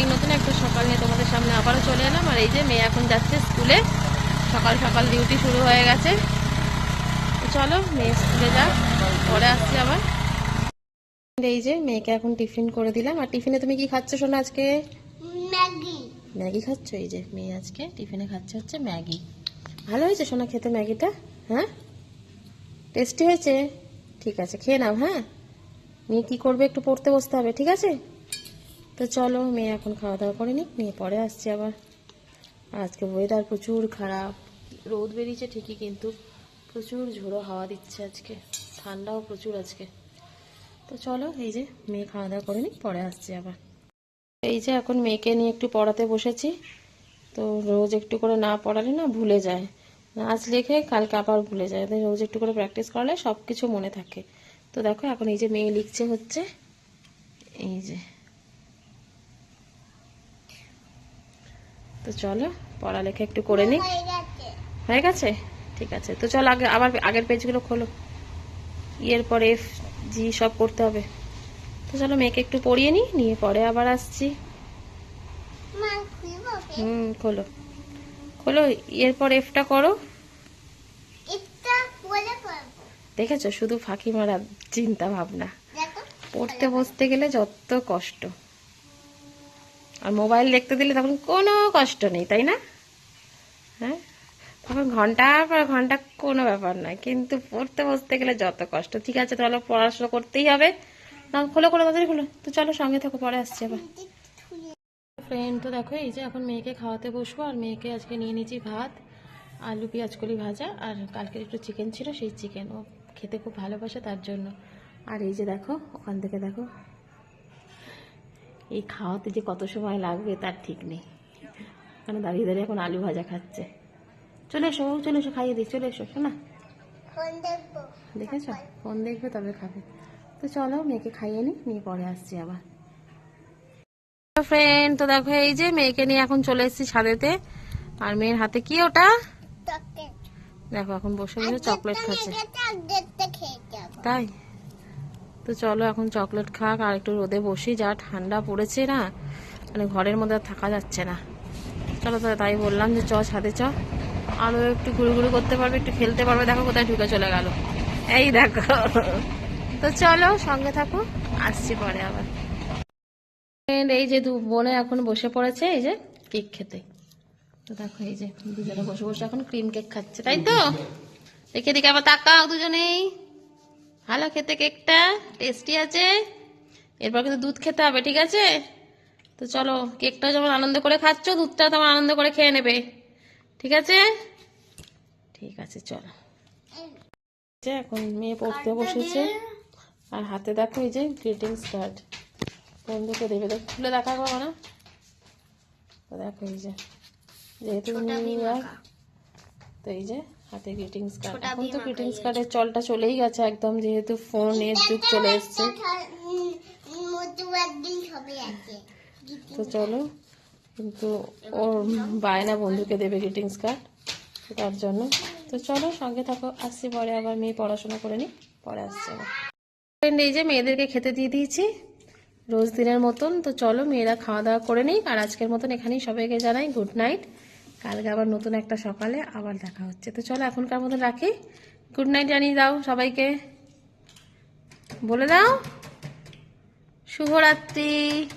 Morning নতুন একটা সকাল নিয়ে তোমাদের সামনে আবারও চলে এলাম। আর এই যে মেয়ে এখন যাচ্ছে স্কুলে। সকাল সকাল ডিউটি শুরু হয়ে গেছে। চলো মেয়ে স্কুলে যাক। পরে আসছি আবার। এই যে মেয়েকে এখন টিফিন করে দিলাম। আর টিফিনে তুমি কি খাচ্ছ শোনো আজকে? ম্যাগি। ম্যাগি খাচ্ছ? এই যে মেয়ে আজকে টিফিনে খাচ্ছে হচ্ছে ম্যাগি। ভালো হয়েছে সোনা খেতে ম্যাগিটা? হ্যাঁ? টেস্টি হয়েছে? ঠিক আছে খেয়ে নাও হ্যাঁ? মেয়ে কি করবে একটু পড়তে বসতে হবে ঠিক আছে? তো চলো, মেয়ে এখন খাওয়া দাওয়া করে নিক, নিয়ে পরে আসছি আবার। আজকে ওয়েদার প্রচুর খারাপ। রোদ বেরিয়েছে ঠিকই, কিন্তু প্রচুর ঝোড়ো হাওয়া দিচ্ছে আজকে। ঠান্ডাও প্রচুর আজকে। তো চলো, এই যে মেয়ে খাওয়া দাওয়া করে নিক, পরে আসছি আবার। এই যে এখন মেয়েকে নিয়ে একটু পড়াতে বসেছি। তো রোজ একটু করে না পড়ালে না ভুলে যায়। আজ লেখে, কালকে আবার ভুলে যায়। তাই রোজ একটু করে প্র্যাকটিস করালে সব কিছু মনে থাকে। তো দেখো, এখন এই যে মেয়ে লিখছে হচ্ছে। এই যে। তো চলো পড়ালেখা একটু করে নিই। হয়ে গেছে? ঠিক আছে। তো চলো আগে আবার আগের পেজগুলো খোলো। ইয়ের পরে এফ জি সব করতে হবে। তো চলো মেয়েকে একটু পড়িয়ে নিই নিয়ে পরে আবার আসছি। হুম খোলো। খোলো এরপর এফটা করো। দেখেছ? শুধু ফাঁকি মারা চিন্তা ভাবনা। পড়তে বসতে গেলে যত কষ্ট। আর মোবাইল দেখতে দিলে তখন কোনো কষ্ট নেই, তাই না? হ্যাঁ? তখন ঘণ্টার পর ঘণ্টা কোনো ব্যাপার নয়, কিন্তু পড়তে বসতে গেলে যত কষ্ট। ঠিক আছে, তাহলে পড়াশোনা করতেই হবে। না, খোলো খোলো, তাড়াতাড়ি খোলো। তো চলো, সঙ্গে থাকো, পরে আসছি আবার। ফ্রেন্ড তো দেখো, এই যে এখন মেয়েকে খাওয়াতে বসবো, আর মেয়েকে আজকে নিয়ে নিয়েছি ভাত, আলু, পেঁয়াজ, কলি ভাজা, আর কালকের একটু চিকেন ছিল, সেই চিকেন ও খেতে খুব ভালোবাসে তার জন্য। আর এই যে দেখো, ওখান থেকে দেখো এই খাওয়াতে যে কত সময় লাগবে তার ঠিক নেই। কারণ দাঁড়িয়ে দাঁড়িয়ে এখন আলু ভাজা খাচ্ছে। চলে এসো চলে এসো খাইয়ে দিই চলে এসো শোনা? দেখব। ফোন দেখবে তবে খাবে। তো চলো মেয়েকে খাইয়ে নি নিয়ে পরে আসছি আবার। ফ্রেন্ড তো দেখো এই যে মেয়েকে নিয়ে এখন চলে এসেছি ছাদেতে। আর মেয়ের হাতে কি ওটা? দেখো এখন বসে বসে চকলেট খাচ্ছে। তাই? তো চলো এখন চকলেট খাক, আর একটু রোদে বসি, যা ঠান্ডা পড়েছে না মানে ঘরের মধ্যে থাকা যাচ্ছে না। চলো তো তাই বললাম যে চ, ছাদে চ। আরও একটু ঘুরে ঘুরে করতে পারবে, একটু খেলতে পারবে, দেখো কোথায় ঢুকে চলে গেল। এই দেখো। তো চলো সঙ্গে থাকো, আসছি পরে আবার। এই যে দু বোনে এখন বসে পড়েছে, এই যে কেক খেতে। তো দেখো এই যে দুজনে বসে বসে এখন ক্রিম কেক খাচ্ছে, তাই তো? দেখে দেখে আবার তাকাও দুজনেই। ভালো খেতে কেকটা টেস্টি আছে। এরপর কিন্তু দুধ খেতে হবে ঠিক আছে? তো চলো কেকটা যেমন আনন্দ করে খাচ্ছ দুধটা তেমন আনন্দ করে খেয়ে নেবে। ঠিক আছে? ঠিক আছে চলো। এখন মেয়ে পড়তে বসেছে। আর হাতে দেখো এই যে গ্রিটিংস কার্ড বন্ধুকে দেবে দেখ খুলে দেখা পাবো না। তো দেখো এই যে যেহেতু তো এই যে হাতে গ্রিটিংস কার্ড এখন তো গ্রিটিংস কার্ডের চলটা চলেই গেছে একদম যেহেতু ফোনের যুগ চলে এসছে। তো চলো কিন্তু ওর বায়না বন্ধুকে দেবে গ্রিটিংস কার্ড তার জন্য। তো চলো সঙ্গে থাকো। আসছি পরে আবার মেয়ে পড়াশোনা করে নি পরে আসছে আবার। এই যে মেয়েদেরকে খেতে দিয়ে দিয়েছি রোজ দিনের মতন। তো চলো মেয়েরা খাওয়া দাওয়া করে নিই আর আজকের মতন এখানেই সবাইকে জানাই গুড নাইট কালকে আবার নতুন একটা সকালে আবার দেখা হচ্ছে। তো চলো এখনকার মতো রাখি। গুড নাইট জানিয়ে দাও সবাইকে। বলে দাও। শুভরাত্রি।